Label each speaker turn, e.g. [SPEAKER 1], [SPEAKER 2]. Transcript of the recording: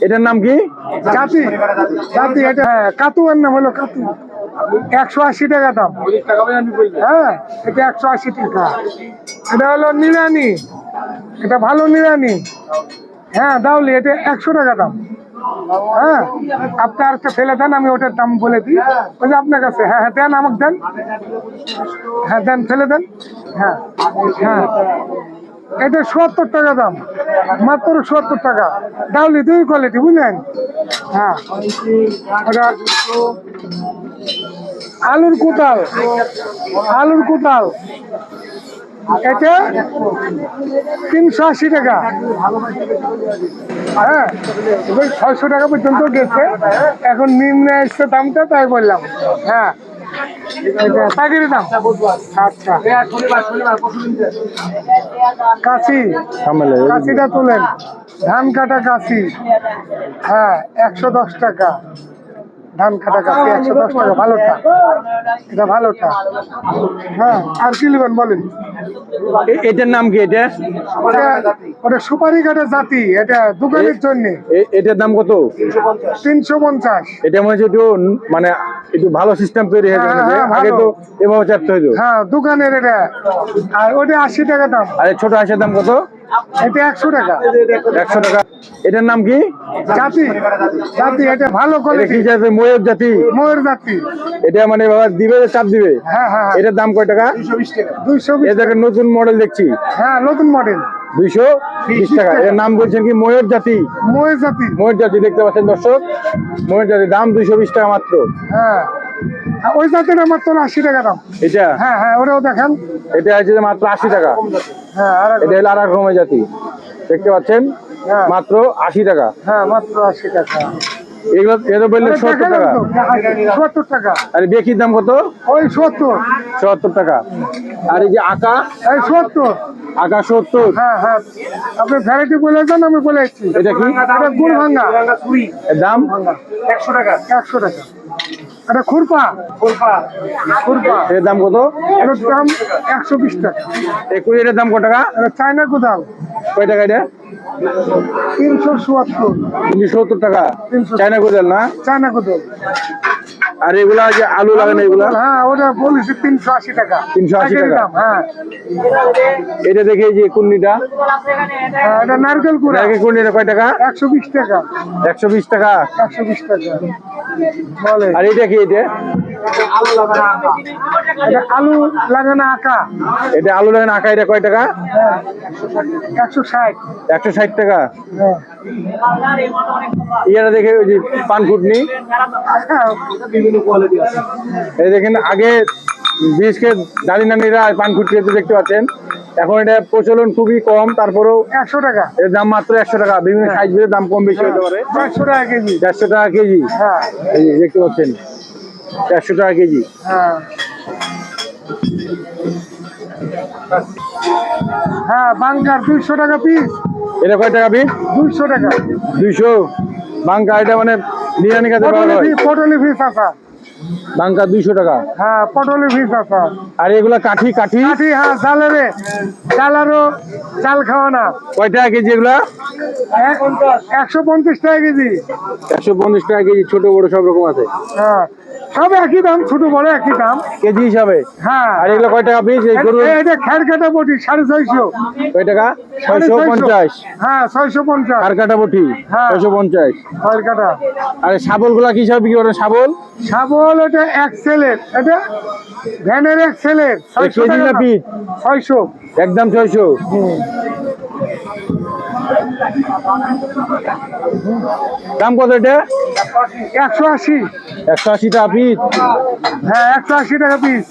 [SPEAKER 1] এটার নাম কি?
[SPEAKER 2] জাতি। জাতি এটা হ্যাঁ কাতু এর নাম হলো কাতু। একশো আশি টাকা দাম। হ্যাঁ এটা একশো আশি টাকা। এটা হলো নিরানি এটা ভালো নিরানি হ্যাঁ দাউলি এটা একশো টাকা দাম। হ্যাঁ আপনি আর একটা ফেলে দেন আমি ওটার দাম বলে দিই। ওই যে আপনার কাছে। হ্যাঁ হ্যাঁ দেন আমাকে দেন। হ্যাঁ দেন ফেলে দেন। হ্যাঁ হ্যাঁ। এটা সত্তর টাকা দাম। মাত্র সত্তর টাকা। ডাউলি দুই কোয়ালিটি বুঝলেন? হ্যাঁ। আলুর কোতাল আলুর কোতাল এটা তিনশো আশি টাকা। হ্যাঁ ছয়শো টাকা পর্যন্ত গেছে। এখন নিম্নে এসছে দামটা, তাই বললাম। হ্যাঁ। পাইকারি দাম আচ্ছা। কাশি। কাশিটা তোলেন। ধান কাটা কাশি। হ্যাঁ একশো দশ টাকা। ধান কাটা কাশি একশো দশ টাকা ভালোটা এটা ভালোটা হ্যাঁ আর কি নেবেন বলেন?
[SPEAKER 1] এটার নাম কি এটা?
[SPEAKER 2] ওটা সুপারি কাটা জাতি এটা দোকানের জন্য।
[SPEAKER 1] এটার দাম কত?
[SPEAKER 2] তিনশো পঞ্চাশ।
[SPEAKER 1] এটা মনে হচ্ছে একটু মানে একটু ভালো সিস্টেম তৈরি হয়ে
[SPEAKER 2] হ্যাঁ,
[SPEAKER 1] গেছে
[SPEAKER 2] হ্যাঁ,
[SPEAKER 1] আগে তো এভাবে চাপতে হইতো।
[SPEAKER 2] হ্যাঁ দোকানের এটা। আর ওটা আশি টাকা দাম।
[SPEAKER 1] আর ছোট হাঁসের দাম কত?
[SPEAKER 2] এটা একশো টাকা।
[SPEAKER 1] একশো টাকা। এটার নাম কি?
[SPEAKER 2] জাতি। জাতি এটা ভালো কোয়ালিটি
[SPEAKER 1] কি জাতি? ময়ূর জাতি?
[SPEAKER 2] ময়ূর জাতি।
[SPEAKER 1] এটা মানে বাবা দিবে চাপ দিবে?
[SPEAKER 2] হ্যাঁ হ্যাঁ
[SPEAKER 1] এটার দাম কয় টাকা?
[SPEAKER 2] দুইশো
[SPEAKER 1] এ দেখেন নতুন মডেল দেখছি।
[SPEAKER 2] হ্যাঁ নতুন মডেল
[SPEAKER 1] দুইশো বিশ টাকা। এর নাম বলছেন কি? ময়ূর জাতি।
[SPEAKER 2] ময়ূর জাতি।
[SPEAKER 1] ময়ূর জাতি দেখতে পাচ্ছেন দর্শক। ময়ূর জাতি দাম দুইশো বিশ টাকা মাত্র।
[SPEAKER 2] হ্যাঁ। ওই জাতের মাত্র আশি টাকা দাম।
[SPEAKER 1] এটা?
[SPEAKER 2] হ্যাঁ হ্যাঁ ওরাও দেখেন।
[SPEAKER 1] এটা আছে যে মাত্র আশি টাকা।
[SPEAKER 2] হ্যাঁ আর এক-
[SPEAKER 1] এটা হলো আর এক রকমের জাতি। দেখতে পাচ্ছেন?
[SPEAKER 2] হ্যাঁ।
[SPEAKER 1] মাত্র আশি টাকা।
[SPEAKER 2] হ্যাঁ মাত্র আশি টাকা।
[SPEAKER 1] এগুলো এটা বললে সত্তর টাকা।
[SPEAKER 2] সত্তর টাকা।
[SPEAKER 1] আর বেকির দাম কত?
[SPEAKER 2] ওই সত্তর।
[SPEAKER 1] সত্তর টাকা। আর এই যে আকা?
[SPEAKER 2] এই সত্তর।
[SPEAKER 1] আকা সত্তর।
[SPEAKER 2] হ্যাঁ হ্যাঁ। আপনি ভ্যারাইটি বলে যান আমি বলে
[SPEAKER 1] এটা কি?
[SPEAKER 2] এটা গুড় ভাঙ্গা
[SPEAKER 1] দাম?
[SPEAKER 2] একশো টাকা। একশো টাকা। এটা খুরপা। খুরপা। খুরপা।
[SPEAKER 1] এর দাম কত?
[SPEAKER 2] এটার দাম একশো বিশ টাকা।
[SPEAKER 1] এই কুড়িটার দাম কত টাকা?
[SPEAKER 2] এটা চায়না কোদাল।
[SPEAKER 1] কয় টাকা এটা?
[SPEAKER 2] তিনশো চুয়াত্তর।
[SPEAKER 1] তিনশো সত্তর টাকা।
[SPEAKER 2] 370
[SPEAKER 1] চায়না কোদাল না?
[SPEAKER 2] চায়না কোদাল।
[SPEAKER 1] আর এগুলা যে আলু লাগানো এগুলা?
[SPEAKER 2] হ্যাঁ ওটা বলেছি তিনশো আশি টাকা।
[SPEAKER 1] তিনশো
[SPEAKER 2] আশি
[SPEAKER 1] টাকা।
[SPEAKER 2] হ্যাঁ।
[SPEAKER 1] এটা দেখে যে কুন্নিটা?
[SPEAKER 2] হ্যাঁ, এটা নারকেল কুড়া।
[SPEAKER 1] নারকেল কুন্নিটা কয় টাকা?
[SPEAKER 2] একশো বিশ টাকা।
[SPEAKER 1] একশো বিশ টাকা?
[SPEAKER 2] একশো বিশ টাকা।
[SPEAKER 1] আর এটা কি এটা?
[SPEAKER 2] এটা আলু লাগানো আঁকা।
[SPEAKER 1] এটা আলু লাগানো আঁকা। এটা কয় টাকা?
[SPEAKER 2] হ্যাঁ একশো ষাট।
[SPEAKER 1] একশো ষাট টাকা?
[SPEAKER 2] হ্যাঁ।
[SPEAKER 1] দেখে ওই যে পান কুটনি।
[SPEAKER 2] হ্যাঁ,
[SPEAKER 1] এই দেখেন আগে বিশেষ করে দাদি নানিরা পান খেতে দেখতে পাচ্ছেন। এখন এটা প্রচলন খুবই কম তারপরেও
[SPEAKER 2] একশো টাকা।
[SPEAKER 1] এর দাম মাত্র একশো টাকা। বিভিন্ন সাইজ দাম কম বেশি হতে পারে।
[SPEAKER 2] চারশো টাকা কেজি।
[SPEAKER 1] চারশো টাকা কেজি।
[SPEAKER 2] হ্যাঁ।
[SPEAKER 1] এই দেখতে পাচ্ছেন। চারশো টাকা কেজি।
[SPEAKER 2] হ্যাঁ। হ্যাঁ বাঙ্কার দুইশো টাকা পিস
[SPEAKER 1] এটা কয় টাকা পিস
[SPEAKER 2] দুইশো টাকা।
[SPEAKER 1] দুইশো? বাঙ্কা এটা মানে নিরানি কাছে
[SPEAKER 2] পটলি পিস আসা
[SPEAKER 1] বাঙ্কা দুইশো টাকা?
[SPEAKER 2] হ্যাঁ পটলি পিস আসা
[SPEAKER 1] আর এগুলা কাঠি কাঠি?
[SPEAKER 2] কাঠি হ্যাঁ জালেরে। জালারও চাল খাওয়া না।
[SPEAKER 1] কয় টাকা কেজি এগুলা?
[SPEAKER 2] এক- একশো পঞ্চাশ টাকা কেজি।
[SPEAKER 1] একশো পঞ্চাশ টাকা কেজি ছোট বড় সব রকম আছে।
[SPEAKER 2] হ্যাঁ সব একই দাম ছোট বড় একই দাম।
[SPEAKER 1] কেজি হিসাবে?
[SPEAKER 2] হ্যাঁ।
[SPEAKER 1] আর এগুলো কয় টাকা পিস এই গরু
[SPEAKER 2] এটা খের কাটা বটি সাড়ে ছয়শো।
[SPEAKER 1] কয় টাকা? ছয়শো। পঞ্চাশ।
[SPEAKER 2] হ্যাঁ ছয়শো পঞ্চাশ।
[SPEAKER 1] আর কাটা বটি?
[SPEAKER 2] হ্যাঁ।
[SPEAKER 1] ছয়শো পঞ্চাশ।
[SPEAKER 2] খের কাটা
[SPEAKER 1] আর শাবলগুলা কি হিসাবে বিক্রি করেন শাবল
[SPEAKER 2] শাবল এটা এক সেলের। এটা ভ্যানের এক সেলের।
[SPEAKER 1] কেজি না পিস
[SPEAKER 2] ছয়শো।
[SPEAKER 1] একদম ছয়শো। দাম কত এটা?
[SPEAKER 2] একশো আশি।
[SPEAKER 1] একশো আশি টাকা পিস
[SPEAKER 2] হ্যাঁ একশো আশি টাকা পিস